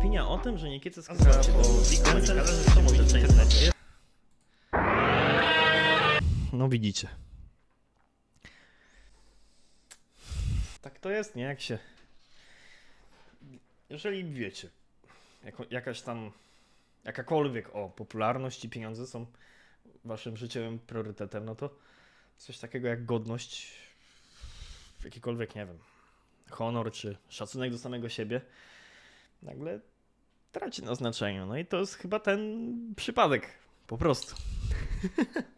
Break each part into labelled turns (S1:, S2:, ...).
S1: opinia o tym, że niekiedy po Wiku Monikala, że to może część znać. No widzicie. Tak to jest, nie? Jak się... Jeżeli wiecie, jako, jakaś tam, jakakolwiek, o, popularność i pieniądze są waszym życiowym priorytetem, no to coś takiego jak godność, jakikolwiek, nie wiem, honor czy szacunek do samego siebie, nagle traci na znaczeniu. No i to jest chyba ten przypadek, po prostu.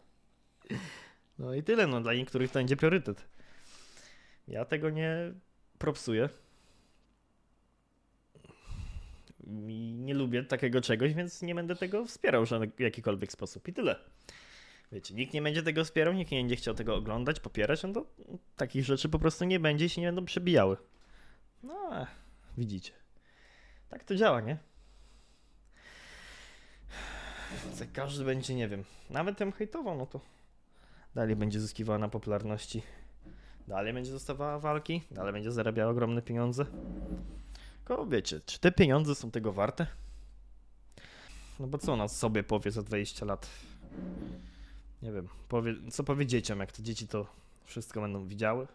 S1: no i tyle, no dla niektórych to będzie priorytet. Ja tego nie propsuję. I nie lubię takiego czegoś, więc nie będę tego wspierał w jakikolwiek sposób. I tyle. Wiecie, nikt nie będzie tego wspierał, nikt nie będzie chciał tego oglądać, popierać, no to takich rzeczy po prostu nie będzie i się nie będą przebijały. No, widzicie. Tak to działa, nie? Każdy będzie, nie wiem, nawet tym hejtował, no to dalej będzie zyskiwała na popularności. Dalej będzie dostawała walki, dalej będzie zarabiała ogromne pieniądze. Tylko wiecie, czy te pieniądze są tego warte? No bo co ona sobie powie za 20 lat? Nie wiem, powie, co powie dzieciom, jak to dzieci to wszystko będą widziały,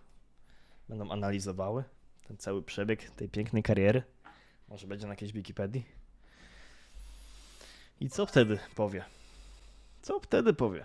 S1: będą analizowały ten cały przebieg tej pięknej kariery. Może będzie na jakiejś Wikipedii. I co wtedy powie? Co wtedy powie?